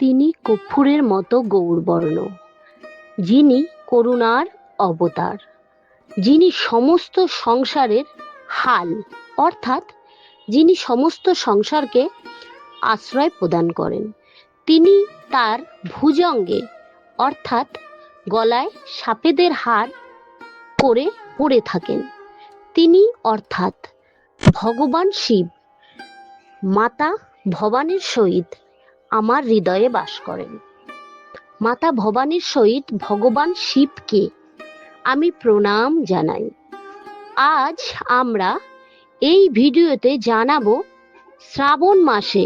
তিনি কর্পূরের মতো গৌরবর্ণ, যিনি করুণার অবতার, যিনি সমস্ত সংসারের হাল, অর্থাৎ যিনি সমস্ত সংসারকে আশ্রয় প্রদান করেন। তিনি তার ভুজঙ্গে, অর্থাৎ গলায় সাপেদের হার করে পড়ে থাকেন। তিনি অর্থাৎ ভগবান শিব, মাতা ভবানীর সহিত আমার হৃদয়ে বাস করেন। মাতা ভবানীর সহিত ভগবান শিবকে আমি প্রণাম জানাই। আজ আমরা এই ভিডিওতে জানাব শ্রাবণ মাসে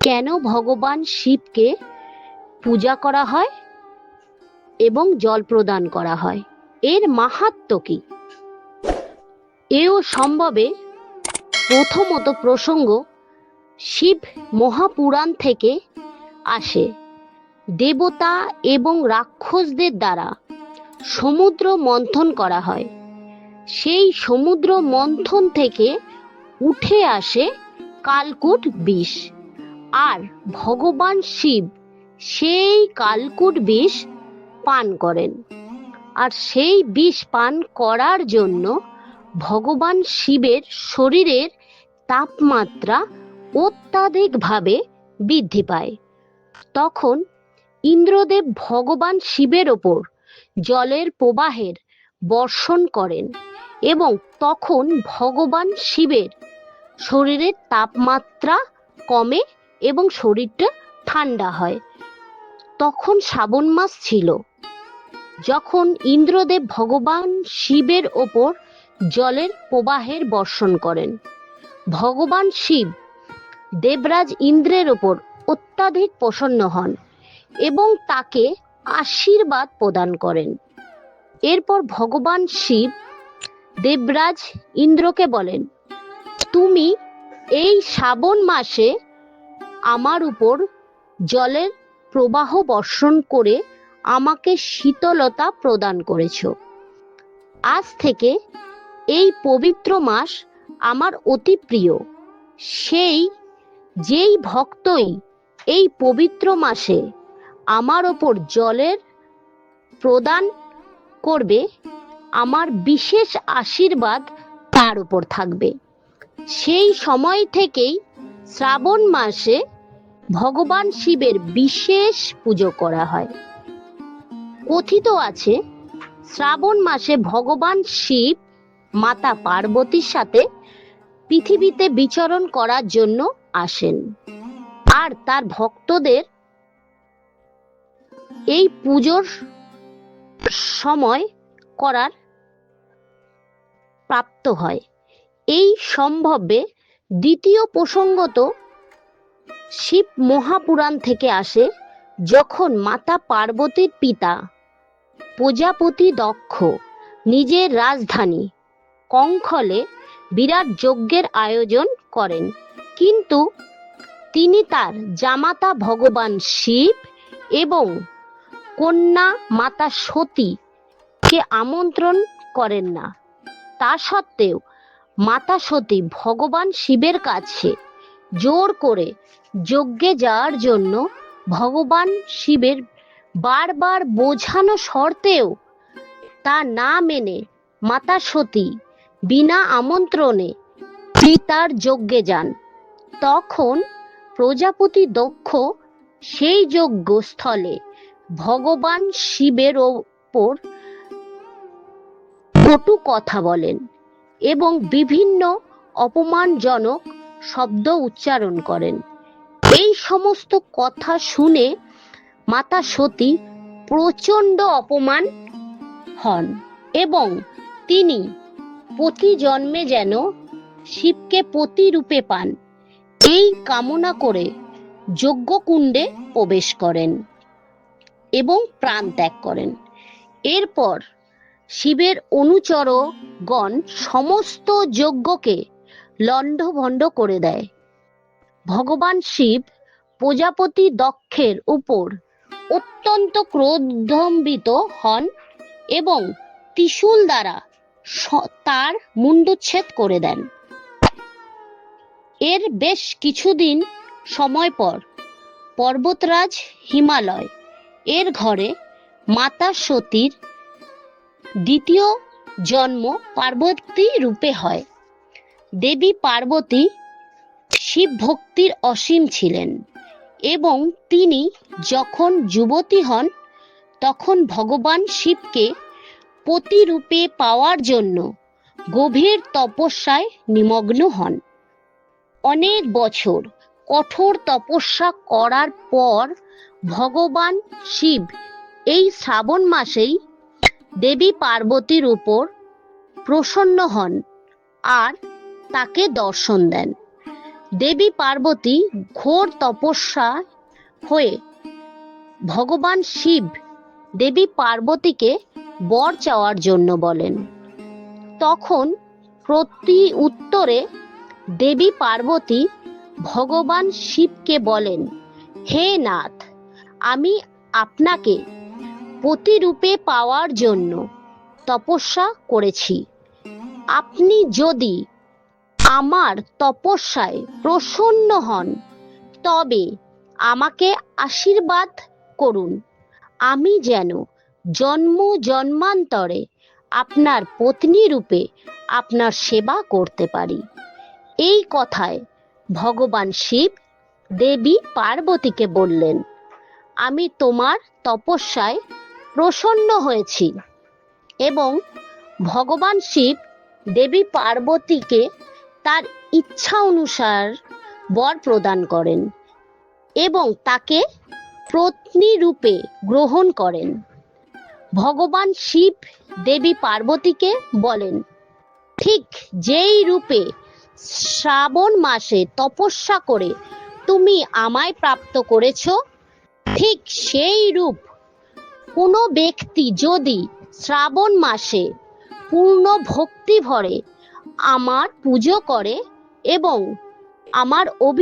কেন ভগবান শিবকে পূজা করা হয় এবং জল প্রদান করা হয়, এর মাহাত্ম কি? এও সম্ভবে প্রথমত প্রসঙ্গ শিব মহাপুরাণ থেকে আসে। দেবতা এবং রাক্ষসদের দ্বারা সমুদ্র মন্থন করা হয়। সেই সমুদ্র মন্থন থেকে উঠে আসে কালকুট বিষ। আর ভগবান শিব সেই কালকুট বিষ পান করেন। আর সেই বিষ পান করার জন্য ভগবান শিবের শরীরের তাপমাত্রা অত্যাধিকভাবে বৃদ্ধি পায়। তখন ইন্দ্রদেব ভগবান শিবের ওপর জলের প্রবাহের বর্ষণ করেন এবং তখন ভগবান শিবের শরীরের তাপমাত্রা কমে এবং শরীরটা ঠান্ডা হয়। তখন শ্রাবণ মাস ছিল। যখন ইন্দ্রদেব ভগবান শিবের ওপর জলের প্রবাহের বর্ষণ করেন, ভগবান শিব দেবরাজ ইন্দ্রের ওপর অত্যাধিক প্রসন্ন হন এবং তাকে আশীর্বাদ প্রদান করেন। এরপর ভগবান শিব দেবরাজ ইন্দ্রকে বলেন, তুমি এই শ্রাবণ মাসে আমার উপর জলের প্রবাহ বর্ষণ করে আমাকে শীতলতা প্রদান করেছ। আজ থেকে এই পবিত্র মাস আমার অতি প্রিয়। সেই যেই ভক্তই এই পবিত্র মাসে আমার ওপর জলের প্রদান করবে, আমার বিশেষ আশীর্বাদ তার উপর থাকবে। সেই সময় থেকেই শ্রাবণ মাসে ভগবান শিবের বিশেষ পুজো করা হয়। কথিত আছে, শ্রাবণ মাসে ভগবান শিব মাতা পার্বতীর সাথে পৃথিবীতে বিচরণ করার জন্য আসেন। আর তার ভক্তদের এই পুজোর সময় করার প্রাপ্ত হয়। এই সম্ভবে দ্বিতীয় প্রসঙ্গত শিব মহাপুরাণ থেকে আসে যখন মাতা পার্বতীর পিতা প্রজাপতি দক্ষ, নিজের রাজধানী কঙ্খলে বিরাট যজ্ঞের আয়োজন করেন। কিন্তু তিনি তার জামাতা ভগবান শিব এবং কন্যা মাতা সতী কে আমন্ত্রণ করেন না। তা সত্ত্বেও মাতা সতী ভগবান শিবের কাছে জোর করে যজ্ঞে যাওয়ার জন্য ভগবান শিবের বারবার বোঝানো শর্তেও তা না মেনে মাতা সতী বিনা আমন্ত্রণে পিতার যজ্ঞে যান। তখন প্রজাপতি দক্ষ, সেই যজ্ঞ স্থলে ভগবান শিবের ওপর কটু কথা বলেন এবং বিভিন্ন অপমানজনক শব্দ উচ্চারণ করেন। এই সমস্ত কথা শুনে মাতা সতী প্রচণ্ড অপমান হন এবং তিনি প্রতি জন্মে যেন শিবকে প্রতিরূপে পান। এই কামনা করে যজ্ঞকুণ্ডে প্রবেশ করেন এবং প্রাণ ত্যাগ করেন। এরপর শিবের অনুচরগণ সমস্ত যজ্ঞকে লণ্ডভণ্ড করে দেয়। ভগবান শিব প্রজাপতি দক্ষের উপর অত্যন্ত ক্রোধান্বিত হন এবং ত্রিশূল দ্বারা তার মুণ্ডচ্ছেদ করে দেন। এর বেশ কিছুদিন সময় পর পর্বতরাজ হিমালয় এর ঘরে মাতা সতীর দ্বিতীয় জন্ম পার্বতী রূপে হয়। দেবী পার্বতী শিব ভক্তির অসীম ছিলেন এবং তিনি যখন যুবতী হন, তখন ভগবান শিবকে পতিরূপে পাওয়ার জন্য গভীর তপস্যায় নিমগ্ন হন। অনেক বছর কঠোর তপস্যা করার পর ভগবান শিব এই শ্রাবণ মাসেই দেবী পার্বতীর উপর প্রসন্ন হন আর তাকে দর্শন দেন। দেবী পার্বতী ঘোর তপস্যা হয়ে ভগবান শিব দেবী পার্বতীকে বর চাওয়ার জন্য বলেন। তখন প্রতি উত্তরে দেবী পার্বতী ভগবান শিবকে বলেন, হে নাথ, আমি আপনাকে প্রতিরূপে পাওয়ার জন্য তপস্যা করেছি। আপনি যদি আমার তপস্যায় প্রসন্ন হন, তবে আমাকে আশীর্বাদ করুন। আমি যেন জন্ম জন্মান্তরে আপনার পত্নী রূপে আপনার সেবা করতে পারি। এই কথায় ভগবান শিব দেবী পার্বতীকে বললেন, আমি তোমার তপস্যায় প্রসন্ন হয়েছি এবং ভগবান শিব দেবী পার্বতীকে তার ইচ্ছা অনুসার বর প্রদান করেন এবং তাকে পত্নী রূপে গ্রহণ করেন। ভগবান শিব দেবী পার্বতীকে বলেন, ঠিক যেই রূপে শ্রাবণ মাসে তপস্যা করে তুমি আমায় প্রাপ্ত করেছ। ঠিক সেই রূপ। কোনো ব্যক্তি যদি শ্রাবণ মাসে পূর্ণ ভক্তি ভরে আমার পুজো করে এবং আমার অভি